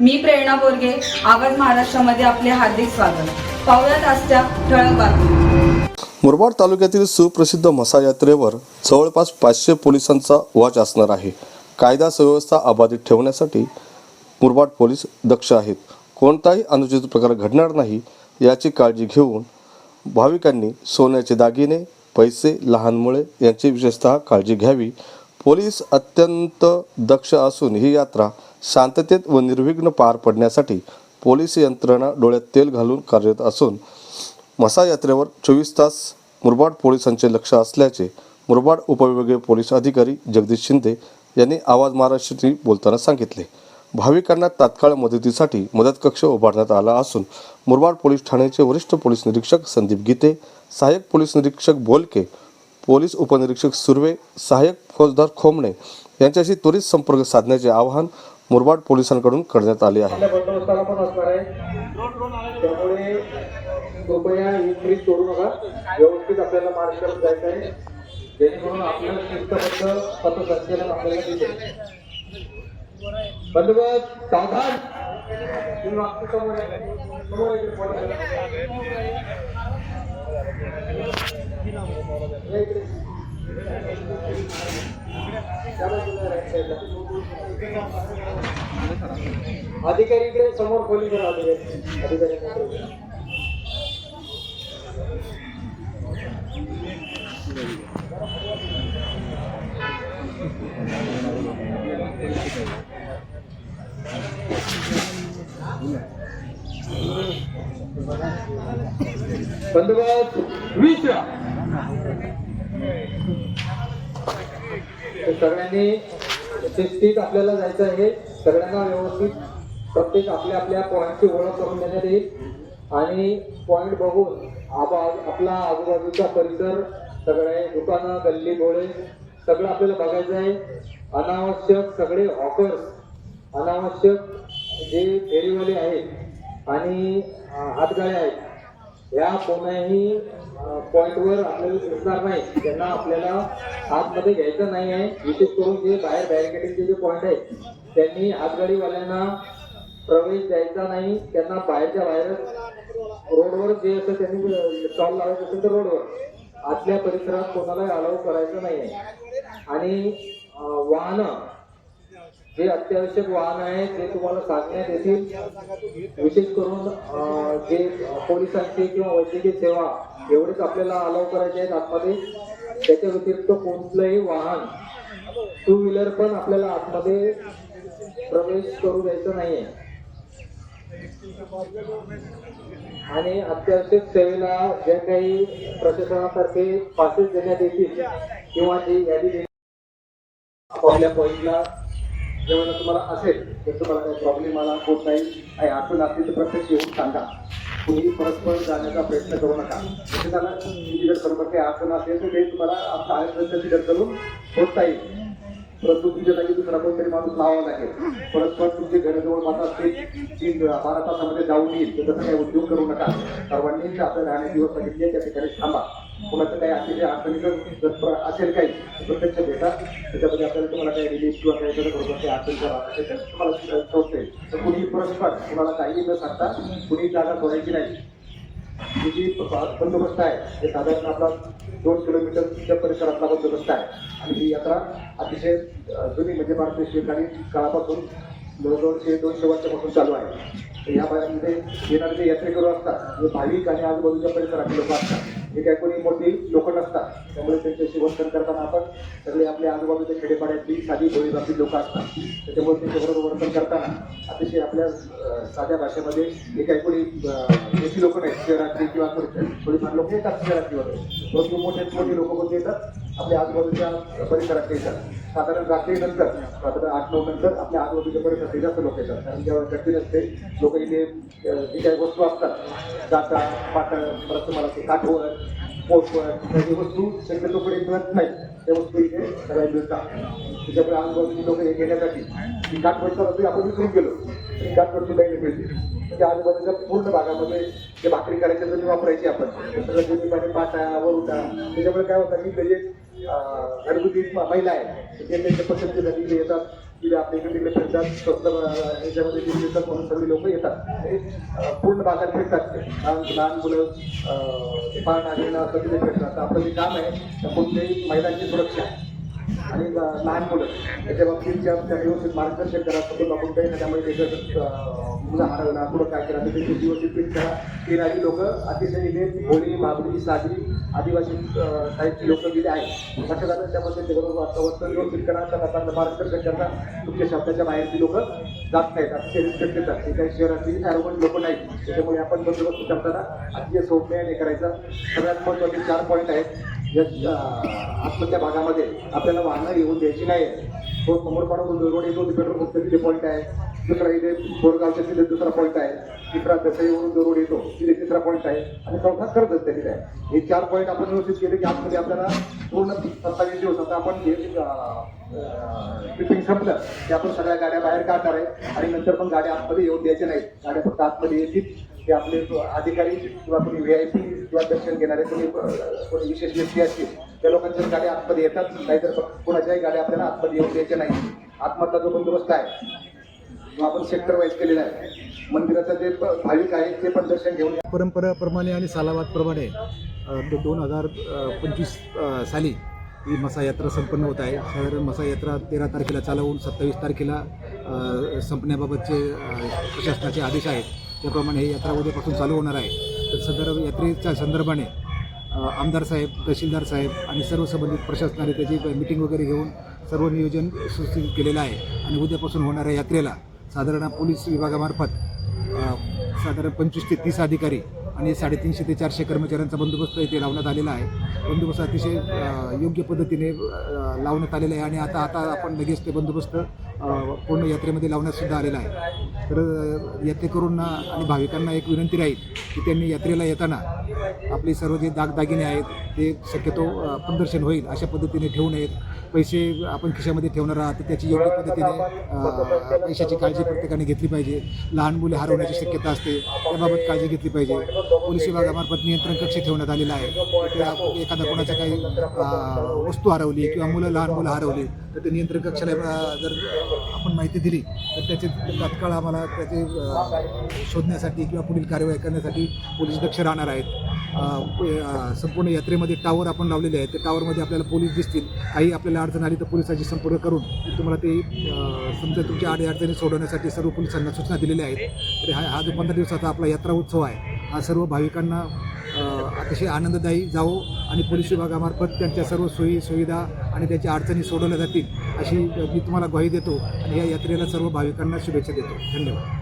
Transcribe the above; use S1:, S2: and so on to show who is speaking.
S1: मी प्रेरणा बोरगे आवाज महाराष्ट्रामध्ये आपले हार्दिक स्वागत. पाहुयात आजच्या ठळक बातमी
S2: मुरबाड तालुक्यातील सुप्रसिद्ध मसा यात्रेवर जवळपास पाचशे पोलिसांचा वाच असणार आहे. कायदा सुव्यवस्था अबाधित ठेवण्यासाठी मुरबाड पोलीस दक्ष आहेत. कोणताही अनुचित प्रकार घडणार नाही याची काळजी घेऊन भाविकांनी सोन्याचे दागिने पैसे लहान मुळे यांची विशेषतः काळजी घ्यावी पोलीस अत्यंत दक्ष असून ही यात्रा शांततेत व निर्विघ्न पार पडण्यासाठी पोलीस यंत्रणा डोळ्यात तेल घालून कार्यरत असून मसा यात्रेवर चोवीस तास मुरबाड पोलिसांचे लक्ष असल्याचे मुरबाड उपविभागीय पोलीस अधिकारी जगदीश शिंदे यांनी आवाज महाराष्ट्राशी बोलताना सांगितले. भाविकांना तात्काळ मदतीसाठी मदत कक्ष उभारण्यात आला असून मुरबाड पोलीस ठाण्याचे वरिष्ठ पोलीस निरीक्षक संदीप गीते सहाय्यक पोलीस निरीक्षक बोलके पोलीस उपनिरीक्षक सुर्वे सहाय्यक फौजदार खोमणे यांच्याशी त्वरित संपर्क साधण्याचे आवाहन मुरबाड पोलिसांकडून करण्यात आले आहे.
S3: त्यामुळे कृपया सोडू नका. व्यवस्थित आपल्याला करत जायचं आहे. जेणेकरून आपल्याला शिस्तबद्ध पथसंचलन आपल्याला बंदोबस्त सावधान समोर समोर अधिकारी इकडे. त्याला खोली right side अधिकारी इकडे अधिकारी बंदोबस्त वीस सगळ्यांनी शिस्तीत आपल्याला जायचं आहे. सगळ्यांना व्यवस्थित प्रत्येक आपल्या आपल्या पॉईंटची ओळख करून देण्यात येईल. आणि पॉईंट बघून आबा आपला आजूबाजूचा परिसर सगळे दुकानं गल्ली बोळे सगळं आपल्याला बघायचं आहे. अनावश्यक सगळे ऑफर्स अनावश्यक जे फेरीवाले आहेत आणि हातगाळे हातगाड्या आहेत. या कोणाही पॉईंटवर आपल्याला सुचणार नाही. त्यांना आपल्याला आतमध्ये घ्यायचं नाही आहे. विशेष करून जे बाहेर बॅरिकेडिंगचे जे पॉईंट आहेत त्यांनी हातगाडीवाल्यांना प्रवेश द्यायचा नाही. त्यांना बाहेरच्या बाहेरच रोडवर जे असं त्यांनी स्टॉल लावायचं असेल तर रोडवर. आतल्या परिसरात कोणाला अलाव करायचं नाही आहे. आणि वाहनं जे अत्यावश्यक वाहन आहे ते तुम्हाला सांगण्यात येतील विशेष करून जे पोलिसांची किंवा वैद्यकीय सेवा एवढेच आपल्याला अलाव करायचे आहेत आतमध्ये. त्याच्या व्यतिरिक्त कोणतंही वाहन टू व्हीलर पण आपल्याला आतमध्ये प्रवेश करू द्यायचं नाहीये. आणि अत्यावश्यक सेवेला ज्या काही प्रशासनातर्फे पासेस देण्यात येतील किंवा जी यादी आपल्या पॉईंटला जेव्हा तुम्हाला असेल तर तुम्हाला काही प्रॉब्लेम आला होत नाही काही अडचण असली तर प्रत्यक्ष येऊन सांगा. कुणी परस्पर जाण्याचा प्रयत्न करू नका. म्हणजे प्रत्येकाला तुमची जर खरोखर काही आसन असेल तर ते तुम्हाला आपल्या आयुष्यात कन्सिडर करून होत नाही. परंतु तुमच्या जागी दुसरा कोणतरी माणूस लावावा लागेल. परस्पर तुमचे घराजवळ माता असते तीन बारा तासामध्ये जाऊन येईल. तर तसं काही उद्योग करू नका. सर्वांनी आपल्या राहण्याचे दिवस सांगितले त्या ठिकाणी थांबा. कुणाचं काही अतिशय अडचणीचं जर असेल काही प्रत्यक्ष भेटा. त्याच्यामध्ये आपल्याला तुम्हाला काही रिलीफ किंवा काही जर बरोबर काही अडचण जर असेल तर तुम्हाला शोधते तर कुणी परस्पर कुणाला काही न सांगता कुणी जागा सोडायची नाही. जी बंदोबस्त आहे हे साधारण आपला दोन किलोमीटरच्या परिसरातला बंदोबस्त आहे. आणि ही यात्रा अतिशय जुनी म्हणजे भारतीय शिवकालीन काळापासून जवळजवळ ते दोनशे वर्षापासून चालू आहे. तर या भागामध्ये म्हणजे येणारे जे यात्रेकरू असतात जे भाविक आणि आजूबाजूच्या परिसरातले लोक असतात हे काही कोणी मोठी लोक नसतात त्यामुळे त्यांच्याशी वर्तन करताना आपण सगळे आपल्या आजूबाजूच्या खेडेपाड्यातली साधी भोळी बापी लोक असतात. त्याच्यामुळे त्यांच्याबरोबर वर्तन करताना अतिशय आपल्या साध्या भाषेमध्ये हे काही कोणी मोठी लोक नाहीत शहरातली किंवा थोडीफार लोक येतात शहरातली वगैरे. परंतु मोठे मोठे लोक कोणते येतात? आपल्या आजूबाजूच्या परिसरात येतात. साधारण रात्रीनंतर साधारण आठ नऊ नंतर आपल्या आजूबाजूच्या परिसरात जास्त लोक येतात. कारण जेव्हा गर्दी नसते लोक इथे जे जी काही वस्तू असतात जाता पातळ परत तुम्हाला ते काठवर पोटवर काही वस्तू शक्यतो कडे मिळत नाही. त्या वस्तू इथे सगळ्या मिळतात. त्याच्यामुळे आजूबाजूची लोक हे घेण्यासाठी ही काठवडचा वस्तू आपण विसरून गेलो. ही काठवड सुद्धा इथे मिळते. म्हणजे आजूबाजूच्या पूर्ण भागामध्ये जे भाकरी करायचे तर वापरायची आपण सगळं दोन्ही पाणी पाटा वरुटा त्याच्यामुळे काय होतं की त्याचे घरगुती महिला आहेत. ते त्यांच्या झाली इथे येतात. तिथे आपल्या इकडे तिकडे फिरतात. स्वस्त याच्यामध्ये ते येतात म्हणून सगळे लोक येतात. हे, पूर्ण भागात फिरतात ते. लहान लहान मुलं अं, ते पान आलेलं तिथे फिरतात. आपलं जे काम आहे कोणत्याही महिलांची सुरक्षा आणि लहान मुलं. त्याच्या बाबतीत ज्या त्या व्यवस्थित मार्गदर्शन करा कुठं आपण काही त्यामुळे त्याचं मुलं हरवला कुठं काय करा ते व्यवस्थित पीठ करा. राजी लोक अतिशय इथे भोळी बाबरी आदिवासी साहित्य लोक गेले आहेत. लक्षात आलं त्यामध्ये ते बरोबर वातावरण व्यवस्थित करा त्यांना चांगलं मार्गदर्शन करता तुमच्या शब्दाच्या बाहेरची लोक जात नाहीत अतिशय रिस्पेक्ट देतात. ते काही शहरातली ॲरोगंट लोक नाहीत. त्याच्यामुळे आपण बंदोबस्त करताना अतिशय सौम्याने करायचा. सगळ्यात महत्त्वाचे चार पॉईंट आहेत. आतमधल्या भागामध्ये आपल्याला वाहनं येऊन द्यायची नाही तो समोर पाडून रोड येतो तिकडे पंप तिथे पॉईंट आहे. दुसरा इथे बोरगावच्या तिथे दुसरा पॉईंट आहे. तिसरा दसईवरून जो रोड येतो तिथे तिसरा पॉईंट आहे. आणि चौथा खरंच असते तिथे आहे. हे चार पॉईंट आपण व्यवस्थित केले की आतमध्ये आपल्याला पूर्ण सत्तावीस दिवस आता आपण हे ट्रिपिंग संपलं की आपण सगळ्या गाड्या बाहेर काढणार आहे आणि नंतर पण गाड्या आतमध्ये येऊन द्यायच्या नाही गाड्या फक्त आतमध्ये येतील. ते आपले अधिकारी किंवा कोणी व्ही आय पी किंवा दर्शन घेणारे कोणी कोणी विशेष व्यक्ती असतील त्या लोकांच्या गाड्या आतमध्ये येतात. नाहीतर कोणाच्याही गाड्या आपल्याला आतमध्ये येऊन द्यायच्या नाही आतमधला जो बंदोबस्त आहे तो आपण सेक्टर वाईज केलेला आहे मंदिराचं जे प- भाविक आहे ते पण दर्शन घेऊन
S4: परंपराप्रमाणे आणि सालावादप्रमाणे अ, दोन हजार पंचवीस साली ही मसा यात्रा संपन्न होत आहे. साधारण मसा यात्रा तेरा तारखेला चालवून सत्तावीस तारखेला संपण्याबाबतचे प्रशासनाचे आदेश आहेत. त्याप्रमाणे ही यात्रा उद्यापासून चालू होणार आहे. तर सदर यात्रेच्या संदर्भाने आमदार साहेब तहसीलदार साहेब आणि सर्व संबंधित प्रशासनाने त्याची मिटिंग वगैरे घेऊन सर्व नियोजन सुस्थित केलेलं आहे. आणि उद्यापासून होणाऱ्या यात्रेला साधारण पोलीस विभागामार्फत साधारण पंचवीस ते तीस अधिकारी आणि साडेतीनशे ते चारशे कर्मचाऱ्यांचा बंदोबस्त इथे लावण्यात आलेला आहे. बंदोबस्त अतिशय योग्य पद्धतीने लावण्यात आलेला आहे आणि आता आता आपण लगेच ते बंदोबस्त पूर्ण यात्रेमध्ये लावण्यातसुद्धा आलेला आहे. तर यात्रेकरूंना आणि भाविकांना एक विनंती राहील की त्यांनी यात्रेला येताना आपले सर्व जे दागदागिने आहेत ते शक्यतो प्रदर्शन होईल अशा पद्धतीने ठेवू नयेत. पैसे आपण खिशामध्ये ठेवणार आहात तर त्याची योग्य पद्धतीने पैशाची काळजी प्रत्येकाने घेतली पाहिजे. लहान मुले हरवण्याची शक्यता असते त्याबाबत काळजी घेतली पाहिजे. पोलीस विभागामार्फत नियंत्रण कक्ष ठेवण्यात आलेला आहे. एखादा कोणाच्या काही वस्तू हरवली किंवा मुलं लहान मुलं हरवली तर ते नियंत्रण कक्षाला जर आपण माहिती दिली तर त्याचे तात्काळ आम्हाला त्याचे शोधण्यासाठी किंवा पुढील कार्यवाही करण्यासाठी पोलीस दक्ष राहणार आहेत. संपूर्ण यात्रेमध्ये टावर आपण लावलेले आहे त्या टावरमध्ये आपल्याला पोलीस दिसतील. काही आपल्याला अडचण आली तर पोलिसांशी संपर्क करून तुम्हाला ते समजा तुमच्या आडी अडचणी सोडवण्यासाठी सर्व पोलिसांना सूचना दिलेल्या आहेत. तर हा हा जो पंधरा दिवसाचा आपला यात्रा उत्सव आहे हा सर्व भाविकांना अतिशय आनंददायी जावो आणि पोलीस विभागामार्फत त्यांच्या सर्व सोयी सुविधा आणि त्याच्या अडचणी सोडवल्या जातील अशी मी तुम्हाला ग्वाही देतो आणि या यात्रेला सर्व भाविकांना शुभेच्छा देतो. धन्यवाद.